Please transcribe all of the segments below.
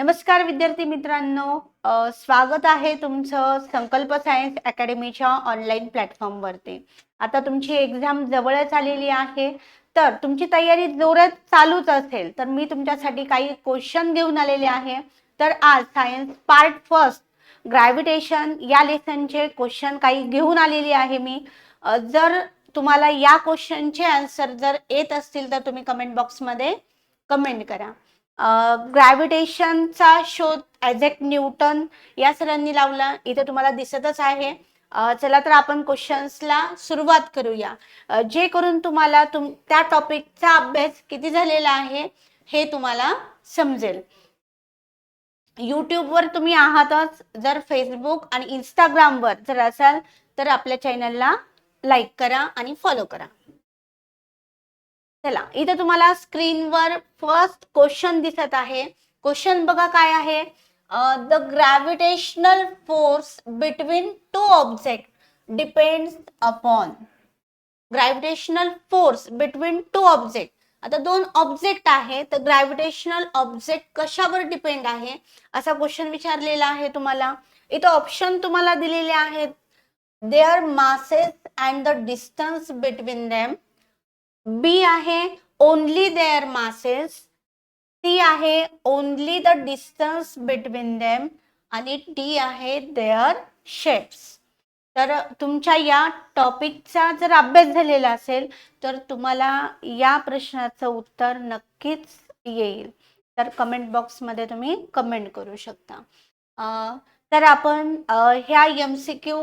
नमस्कार विद्यार्थी मित्रांनो. स्वागत आहे तुमचं संकल्प सायन्स अकॅडमीच्या ऑनलाईन प्लॅटफॉर्मवरती. आता तुमची एक्झाम जवळच आलेली आहे. तर तुमची तयारी जोरात चालूच असेल तर मी तुमच्यासाठी काही क्वेश्चन घेऊन आलेले आहे. तर आज सायन्स पार्ट फर्स्ट ग्रॅव्हिटेशन या लेसनचे क्वेश्चन काही घेऊन आलेली आहे मी. जर तुम्हाला या क्वेश्चनचे आन्सर जर येत असतील तर तुम्ही कमेंट बॉक्समध्ये कमेंट करा. ग्रॅव्हिटेशनचा शोध ॲझेक न्यूटन या सरांनी लावला. इथे तुम्हाला दिसतच आहे. चला तर आपण क्वेश्चन्सला सुरुवात करूया. जे करून तुम्हाला तुम त्या टॉपिकचा अभ्यास किती झालेला आहे हे तुम्हाला समजेल. यूट्यूबवर तुम्ही आहातच. जर फेसबुक आणि इंस्टाग्रामवर जर असाल तर आपल्या चॅनलला लाईक करा आणि फॉलो करा. चला इथे तुम्हाला स्क्रीनवर फर्स्ट क्वेश्चन दिसत आहे. क्वेश्चन बघा काय आहे? The gravitational force between two object depends upon gravitational force between two object आता दोन ऑब्जेक्ट आहे तर ग्रॅव्हिटेशनल ऑब्जेक्ट कशावर डिपेंड आहे? असा क्वेश्चन विचारलेला आहे तुम्हाला. इथं ऑप्शन तुम्हाला दिलेले आहेत. Their masses and the distance between them B आहे ओनली देअर मासेस सी आहे only the distance between them आणि डी आहे देअर शेप्स तर तुमच्या या टॉपिकचा जर अभ्यास झालेला असेल तर तुम्हाला या प्रश्नाचं उत्तर नक्कीच येईल. तर कमेंट बॉक्समध्ये तुम्ही कमेंट करू शकता. तर आपण ह्या एम सी क्यू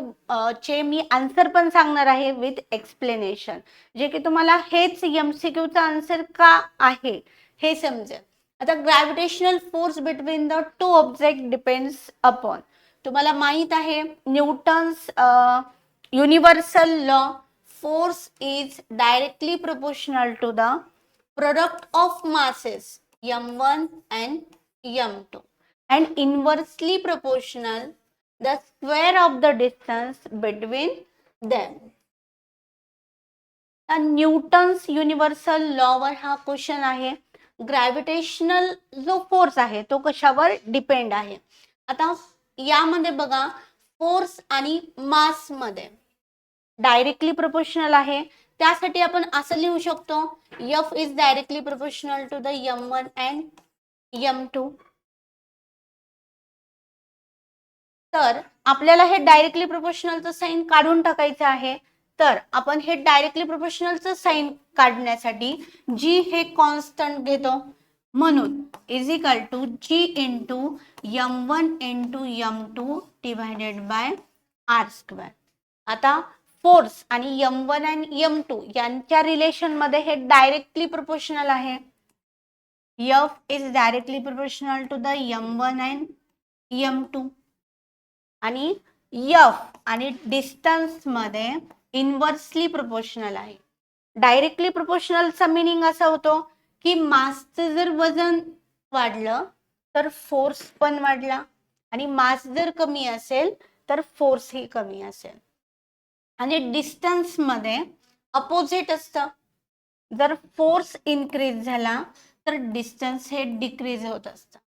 चे मी आन्सर पण सांगणार आहे विथ एक्सप्लेनेशन जे की तुम्हाला हेच एम सी क्यूचा आन्सर का आहे हे समजेल. आता gravitational force between the two object depends upon तुम्हाला माहीत आहे Newton's universal law force is directly proportional to the product of masses m one and m two and inversely proportional the square of the distance between them. Newton's universal law of हा question आहे. Gravitational जो force आहे तो कशावर depend आहे? आता यामध्ये बघा फोर्स आणि मासमध्ये. डायरेक्टली प्रोपोर्शनल आहे. त्यासाठी आपण असं लिहू शकतो F is directly proportional to the m one and m two तर आपल्याला हे डायरेक्टली प्रोपोर्शनलचं साईन काढून टाकायचं आहे. तर आपण हे डायरेक्टली प्रोपोर्शनलचं साईन काढण्यासाठी जी हे कॉन्स्टंट घेतो. म्हणून is equal to G into m one into m two divided by R bye R square आता फोर्स आणि m one and m two यांच्या रिलेशनमध्ये हे डायरेक्टली प्रोपोर्शनल आहे. F is directly proportional to the m one and m two आणि F आणि डिस्टन्समध्ये inversely proportional आहे. डायरेक्टली प्रोपोर्शनलचा मिनिंग असा होतो की मासचं जर वजन वाढलं तर फोर्स पण वाढला. आणि मास जर कमी असेल तर फोर्स ही कमी असेल. आणि डिस्टन्समध्ये अपोजिट असतं. जर फोर्स इन्क्रीज झाला तर डिस्टन्स हे डिक्रीज होत असतं.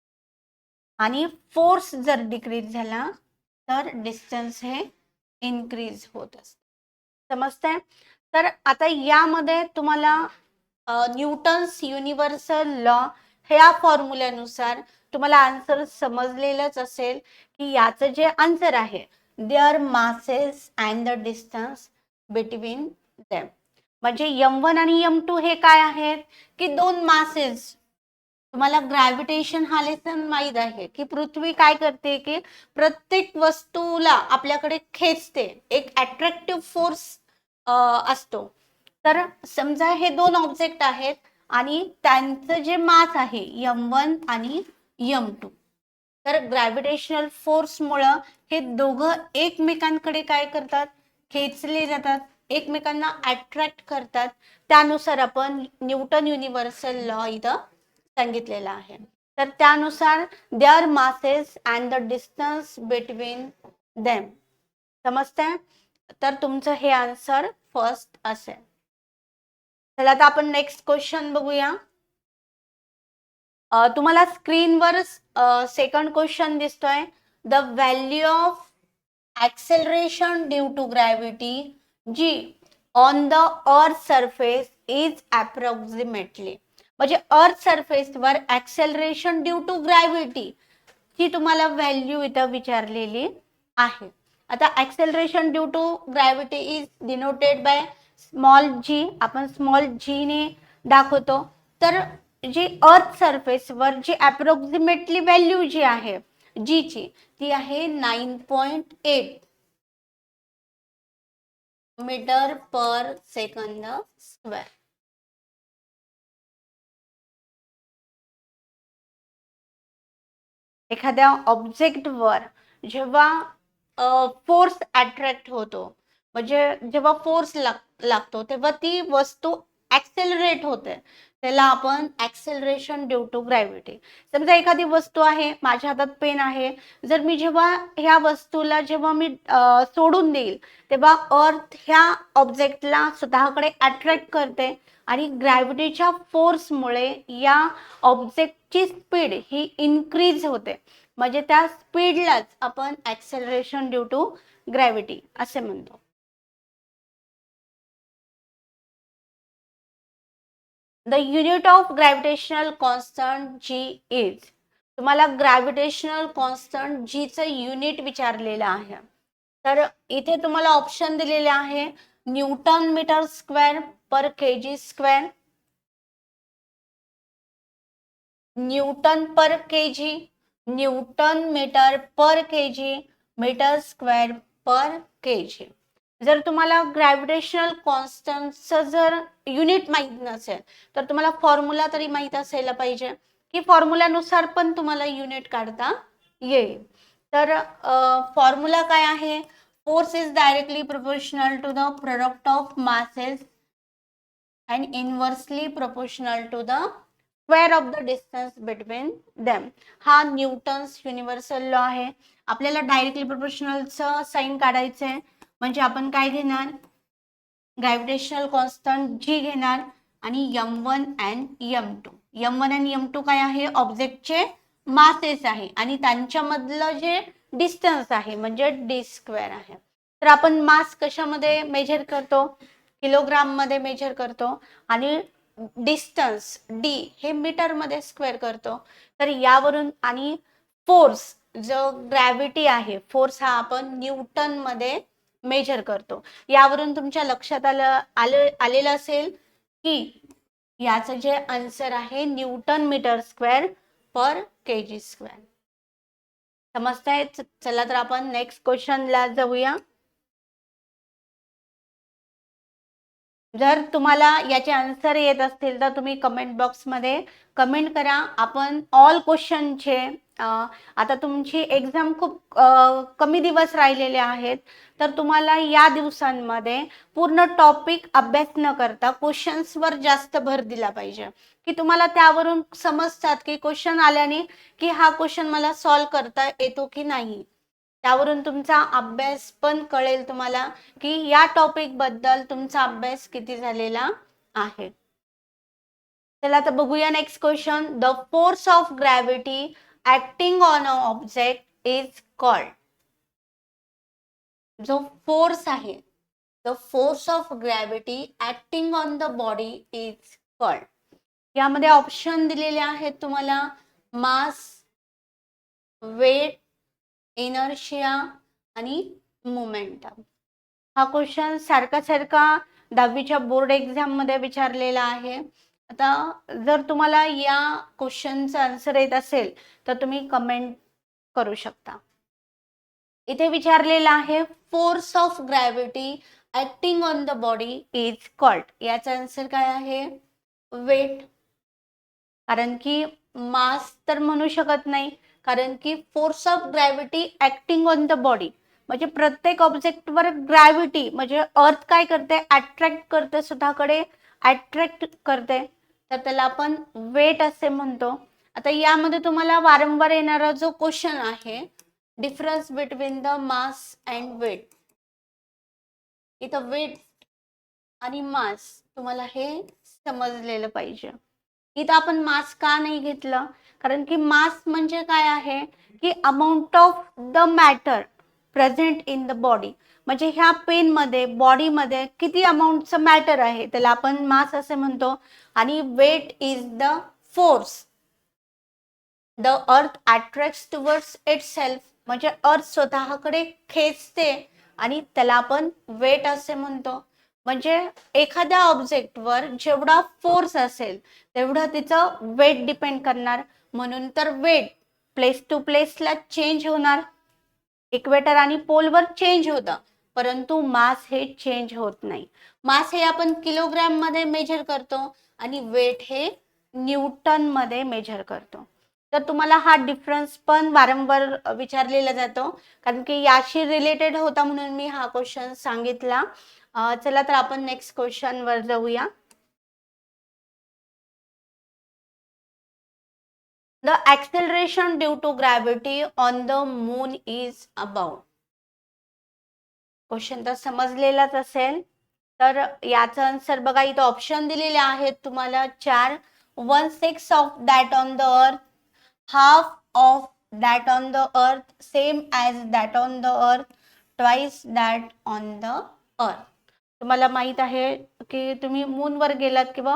आणि फोर्स जर डिक्रीज झाला तर डिस्टन्स हे इन्क्रीज होत असतं. समजतंय? तर आता यामध्ये तुम्हाला न्यूटन्स युनिव्हर्सल लॉ ह्या फॉर्म्युल्यानुसार तुम्हाला आन्सर समजलेलंच असेल की याचं जे आन्सर आहे their masses and the distance between them म्हणजे यम वन आणि यम टू हे काय आहेत? की दोन मासेस तुम्हाला ग्रॅव्हिटेशन हा लेसन माहीत आहे की पृथ्वी काय करते की प्रत्येक वस्तूला आपल्याकडे खेचते. एक अट्रॅक्टिव्ह फोर्स असतो. तर समजा हे दोन ऑब्जेक्ट आहेत आणि त्यांचं जे मास आहे यम वन आणि यम टू तर ग्रॅव्हिटेशनल फोर्समुळं हे दोघं एकमेकांकडे काय करतात? खेचले जातात. एकमेकांना अट्रॅक्ट करतात. त्यानुसार आपण न्यूटन युनिव्हर्सल लॉ इथं सांगितलेला आहे. तर त्यानुसार their masses and the distance between them समजतंय? तर तुमचं हे आन्सर फर्स्ट असेल. चला आता आपण नेक्स्ट क्वेश्चन बघूया. तुम्हाला स्क्रीनवर सेकंड क्वेश्चन दिसतोय. The value of acceleration due to gravity g on the earth surface is approximately म्हणजे अर्थ सरफेसवर ऍक्सेलरेशन ड्यू टू ग्रॅव्हिटी ही तुम्हाला व्हॅल्यू इथं विचारलेली आहे. आता acceleration due to gravity is denoted by small g आपण स्मॉल जीने दाखवतो. तर जी अर्थ सरफेसवर जी अप्रॉक्सिमेटली व्हॅल्यू जी आहे जीची ती आहे nine point eight metre per second square एखाद्या ऑब्जेक्टवर जेव्हा फोर्स अट्रॅक्ट होतो म्हणजे जेव्हा फोर्स लाग लागतो तेव्हा ती वस्तू ऍक्सेलरेट होते. त्याला आपण ऍक्सेलरेशन ड्यू टू ग्रॅव्हिटी समजा एखादी वस्तू आहे माझ्या हातात पेन आहे जर मी जेव्हा ह्या वस्तूला जेव्हा मी सोडून देईल तेव्हा अर्थ ह्या ऑब्जेक्टला स्वतःकडे अट्रॅक्ट करते आणि ग्रॅव्हिटीच्या फोर्समुळे या ऑब्जेक्टची स्पीड ही इन्क्रीज होते. म्हणजे त्या स्पीडलाच आपण ऍक्सेलरेशन ड्यू टू ग्रॅव्हिटी असे म्हणतो. The unit of gravitational constant G is. तुम्हाला ग्रॅव्हिटेशनल कॉन्स्टंट जीचं युनिट विचारलेलं आहे. तर इथे तुम्हाला ऑप्शन दिलेले आहे newton metre square per K G square. Newton per K G newton metre per K G metre square per K G जर तुम्हाला ग्रॅव्हिटेशनल कॉन्स्टंटचं जर युनिट माहीत नसेल तर तुम्हाला फॉर्म्युला तरी माहीत असायला पाहिजे. की फॉर्म्युल्यानुसार पण तुम्हाला युनिट काढता येईल. तर फॉर्म्युला काय आहे? Force is directly proportional to the product of masses and inversely proportional to the square of the distance between them हा न्यूटन्स युनिव्हर्सल लॉ आहे. आपल्याला डायरेक्टली प्रोपोर्शनलचं साईन काढायचं आहे म्हणजे आपण काय घेणार? ग्रॅव्हिटेशनल कॉन्स्टंट जी घेणार आणि m one and m two m one and m two काय आहे? ऑब्जेक्टचे मासेस आहे. आणि त्यांच्यामधलं जे डिस्टन्स आहे म्हणजे डी स्क्वेअर आहे. तर आपण मास कशामध्ये मेजर करतो? किलोग्राममध्ये मेजर करतो. आणि डिस्टन्स डी हे मीटरमध्ये स्क्वेअर करतो. तर यावरून आणि फोर्स जो ग्रॅव्हिटी आहे फोर्स हा आपण न्यूटनमध्ये मेजर करतो. यावरून तुमच्या लक्षात आलं आलं आलेलं असेल की याचं जे आन्सर आहे newton metre square per K G square. समजताय? चला तर आपण नेक्स्ट क्वेश्चनला जाऊया. जर तुम्हाला याचे आन्सर येत असतील तर तुम्ही कमेंट बॉक्समध्ये कमेंट करा. आपण ऑल क्वेश्चनचे आता तुमची एक्झाम खूप कमी दिवस राहिलेले आहेत. तर तुम्हाला या दिवसांमध्ये पूर्ण टॉपिक अभ्यास न करता क्वेश्चन्सवर जास्त भर दिला पाहिजे. की तुम्हाला त्यावरून समजतात की क्वेश्चन आल्याने की हा क्वेश्चन मला सॉल्व करता येतो की नाही. त्यावरून तुमचा अभ्यास पण कळेल तुम्हाला की या टॉपिकबद्दल तुमचा अभ्यास किती झालेला आहे. चला आता बघूया next question the force of gravity acting on a object is called जो फोर्स आहे the force of gravity acting on the body is called यामध्ये ऑप्शन दिलेले आहेत तुम्हाला. मास वेट इनर्शिया आणि मोमेंटम. हा क्वेश्चन सारखा सारखा दहावीच्या बोर्ड एक्झाममध्ये विचारलेला आहे. आता जर तुम्हाला या क्वेश्चनचा आन्सर येत असेल तर तुम्ही कमेंट करू शकता. इथे विचारलेला आहे force of gravity acting on the body is called याचा आन्सर काय आहे? वेट कारण की मास तर म्हणू शकत नाही. कारण की force of gravity acting on the body म्हणजे प्रत्येक ऑब्जेक्टवर ग्रॅव्हिटी म्हणजे अर्थ काय करते? अट्रॅक्ट करते स्वतःकडे. अट्रॅक्ट करते. तर त्याला आपण वेट असे म्हणतो. आता यामध्ये तुम्हाला वारंवार येणारा जो क्वेश्चन आहे difference between the mass and weight इथं वेट आणि मास तुम्हाला हे समजलेलं पाहिजे. इथं आपण मास का नाही घेतलं? कारण की मास म्हणजे काय आहे? की amount of the matter present in the body म्हणजे ह्या पेनमध्ये बॉडीमध्ये किती अमाऊंटचं मॅटर आहे? त्याला आपण मास असे म्हणतो. आणि weight is the force the earth attract towards itself म्हणजे अर्थ स्वतःकडे खेचते. आणि त्याला आपण वेट असे म्हणतो. म्हणजे एखाद्या ऑब्जेक्टवर जेवढा फोर्स असेल तेवढं तिचं वेट डिपेंड करणार. म्हणून तर वेट प्लेस टू प्लेसला चेंज होणार. इक्वेटर आणि पोलवर चेंज होतं. परंतु मास हे चेंज होत नाही. मास हे आपण किलोग्रॅममध्ये मेजर करतो आणि वेट हे न्यूटनमध्ये मेजर करतो. तर तुम्हाला हा डिफरन्स पण वारंवार विचारलेला जातो. कारण की याशी रिलेटेड होता म्हणून मी हा क्वेश्चन सांगितला. चला तर आपण नेक्स्ट क्वेश्चन वर जाऊया. The acceleration due to gravity on the moon is about question तर समजलेलाच असेल. तर याचा आन्सर बघा इथं ऑप्शन दिलेले आहेत तुम्हाला चार. One six of that on the earth half of that on the earth same as that on the earth twice that on the earth तुम्हाला माहीत आहे की तुम्ही मूनवर गेलात किंवा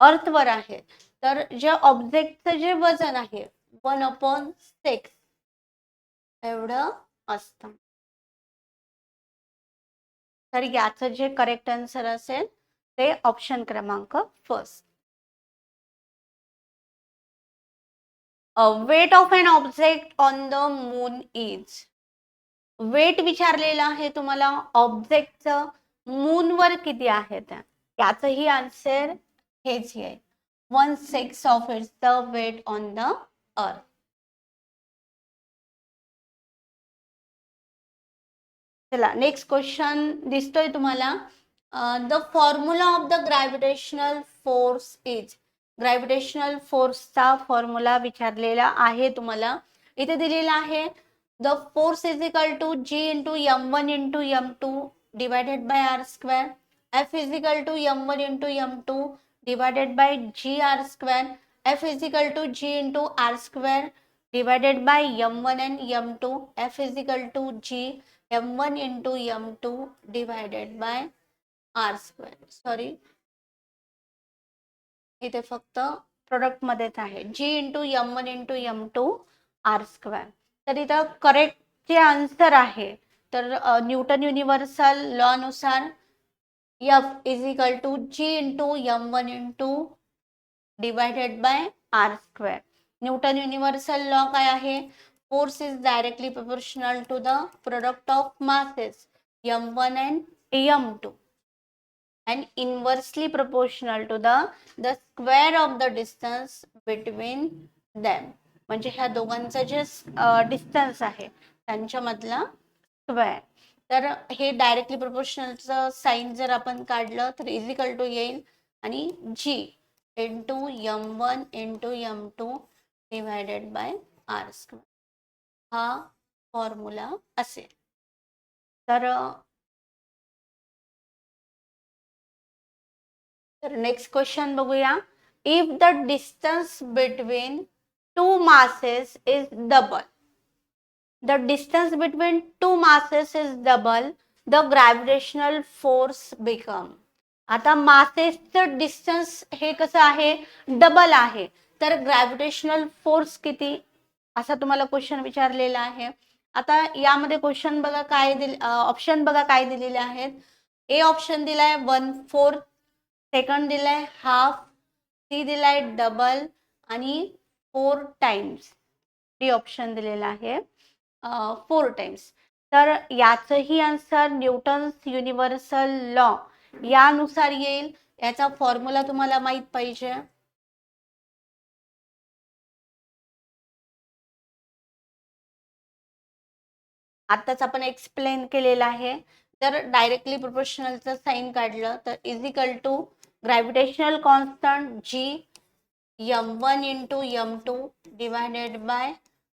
अर्थवर आहे. तर जे ऑब्जेक्टचं जे वजन आहे वन अपॉन सिक्स एवढं असतं. तर याचं जे करेक्ट आन्सर असेल ते ऑप्शन क्रमांक first weight of an object on the moon is weight विचारलेलं आहे तुम्हाला ऑब्जेक्टचं मूनवर किती आहे त्या? याचंही आन्सर हेच आहे. One six of its the weight on the earth चला नेक्स्ट क्वेश्चन दिसतोय तुम्हाला. The formula of the gravitational force is gravitational फोर्सचा formula विचारलेला आहे तुम्हाला. इथे दिलेला आहे the force is equal to G into M one into M two divided by R square F is equal to M one into M two divided by g r square. F is equal to g into r square divided by m1 and m2 f is equal to g m1 into m2 divided by r square. Sorry इथे फक्त product मध्येच आहे. G into M one into M two R square तर इथं correct जे answer आहे तर Newton universal law नुसार F is equal to G into M1 into divided by R square. Newton universal law काय आहे force is directly proportional to the product of masses M one and M two and inversely proportional to the the square of the distance between them म्हणजे ह्या दोघांचं जे distance आहे त्यांच्यामधला square तर हे डायरेक्टली प्रपोर्शनलचं साईन जर आपण काढलं तर इजिकल टू येईल आणि G into M one into M two divided by R square हा फॉर्म्युला असेल. तर तर नेक्स्ट क्वेश्चन बघूया. If the distance between two masses is double the distance between two masses is double. The gravitational force become. आता मासेसचं distance हे कसं आहे? Double आहे. तर ग्रॅव्हिटेशनल फोर्स किती? असा तुम्हाला क्वेश्चन विचारलेला आहे. आता यामध्ये क्वेश्चन बघा काय दिले ऑप्शन बघा काय दिलेले आहेत. ए ऑप्शन दिलाय वन फोर्थ सेकंड दिलाय हाफ सी दिलाय डबल आणि फोर टाइम्स. डी ऑप्शन दिलेला आहे. Four times. तर याचंही आन्सर न्यूटन्स युनिव्हर्सल लॉ यानुसार येईल. याचा फॉर्म्युला तुम्हाला माहीत पाहिजे. आताच आपण एक्सप्लेन केलेलं आहे. जर डायरेक्टली प्रोपोर्शनलचं साईन काढलं तर equal to gravitational constant G M one into M two divided by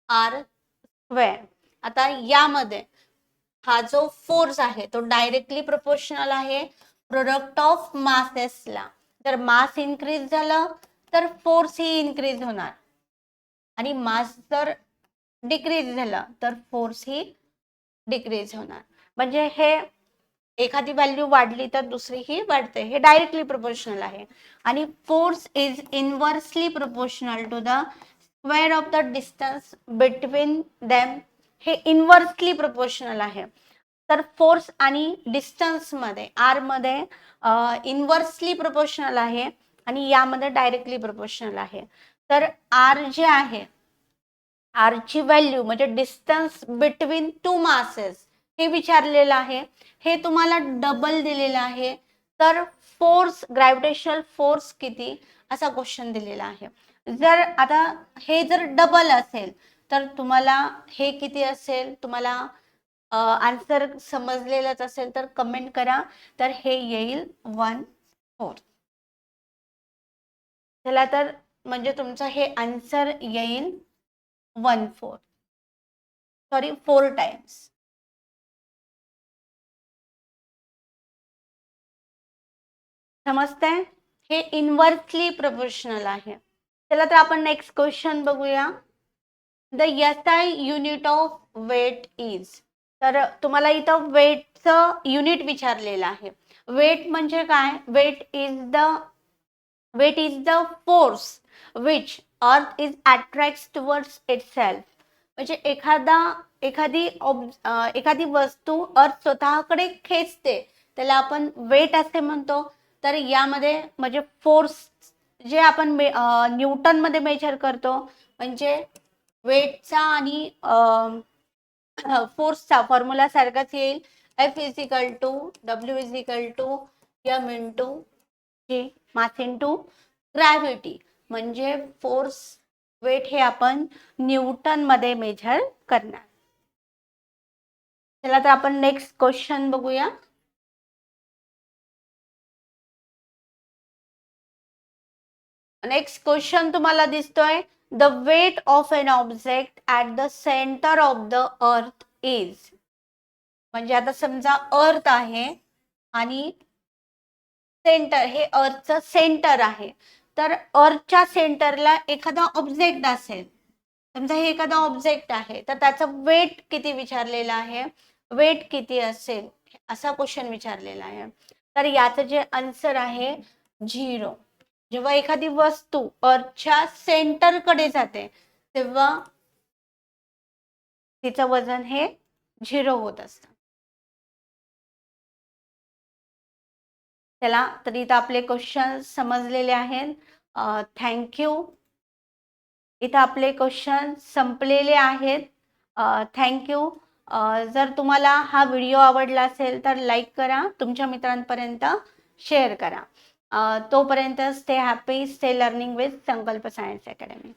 R square आता यामध्ये हा जो फोर्स आहे तो डायरेक्टली प्रोपोर्शनल आहे. प्रोडक्ट ऑफ मासेसला जर मास इन्क्रीज झालं तर फोर्स ही इन्क्रीज होणार. आणि मास जर डिक्रीज झालं तर फोर्स ही डिक्रीज होणार. म्हणजे हे एखादी व्हॅल्यू वाढली तर दुसरी ही वाढते. हे डायरेक्टली प्रोपोर्शनल आहे. आणि force is inversely proportional to the square of the distance between them हे इनव्हर्सली प्रोपोर्शनल आहे. तर फोर्स आणि डिस्टन्समध्ये आरमध्ये इनव्हर्सली प्रोपोर्शनल आहे आणि यामध्ये डायरेक्टली प्रोपोर्शनल आहे. तर आर जे आहे आरची व्हॅल्यू म्हणजे डिस्टन्स बिटवीन टू मासेस हे विचारलेलं आहे. हे तुम्हाला डबल दिलेलं आहे. तर फोर्स ग्रॅव्हिटेशनल फोर्स किती? असा क्वेश्चन दिलेला आहे. जर आता हे जर डबल असेल तर तुम्हाला हे किती असेल? तुम्हाला आन्सर समजलेलंच असेल तर कमेंट करा. तर हे येईल वन फोर चला तर म्हणजे तुमचं हे आन्सर येईल one four sorry four times समजतंय हे इनव्हर्सली प्रोपोर्शनल आहे. चला तर आपण नेक्स्ट क्वेश्चन बघूया. The S I unit of weight is तर तुम्हाला इथं वेटचं युनिट विचारलेलं आहे. वेट म्हणजे काय? Weight is the weight is the force which earth is attract towards itself म्हणजे एखादा एखादी ऑब एखादी वस्तू अर्थ स्वतःकडे खेचते. त्याला आपण वेट असे म्हणतो. तर यामध्ये म्हणजे फोर्स जे आपण मे न्यूटनमध्ये मेजर करतो म्हणजे वेटचा आणि फोर्सचा फॉर्म्युला सारखाच येईल. F is equal to W is equal to M into G mass to gravity म्हणजे फोर्स वेट हे आपण न्यूटनमध्ये मेजर करणार. चला तर आपण नेक्स्ट क्वेश्चन बघूया. नेक्स्ट क्वेश्चन तुम्हाला दिसतोय. The weight of an object at the centre of the earth is म्हणजे आता समजा अर्थ आहे आणि सेंटर हे अर्थचं सेंटर आहे. तर अर्थच्या सेंटरला एखादा ऑब्जेक्ट असेल. समजा हे एखादा ऑब्जेक्ट आहे. तर त्याचं वेट किती विचारलेलं आहे? वेट किती असेल? असा क्वेश्चन विचारलेला आहे. तर याचं जे आन्सर आहे झिरो जेव्हा एखादी वस्तू अर्थच्या सेंटरकडे जाते तेव्हा तिचं वजन हे झिरो होत असत. चला तर इथं आपले क्वेश्चन समजलेले आहेत. थँक्यू इथं आपले क्वेश्चन संपलेले आहेत. थँक्यू जर तुम्हाला हा व्हिडिओ आवडला असेल तर लाईक करा. तुमच्या मित्रांपर्यंत शेअर करा. तोपर्यंत stay happy stay learning with Sankalp Science Academy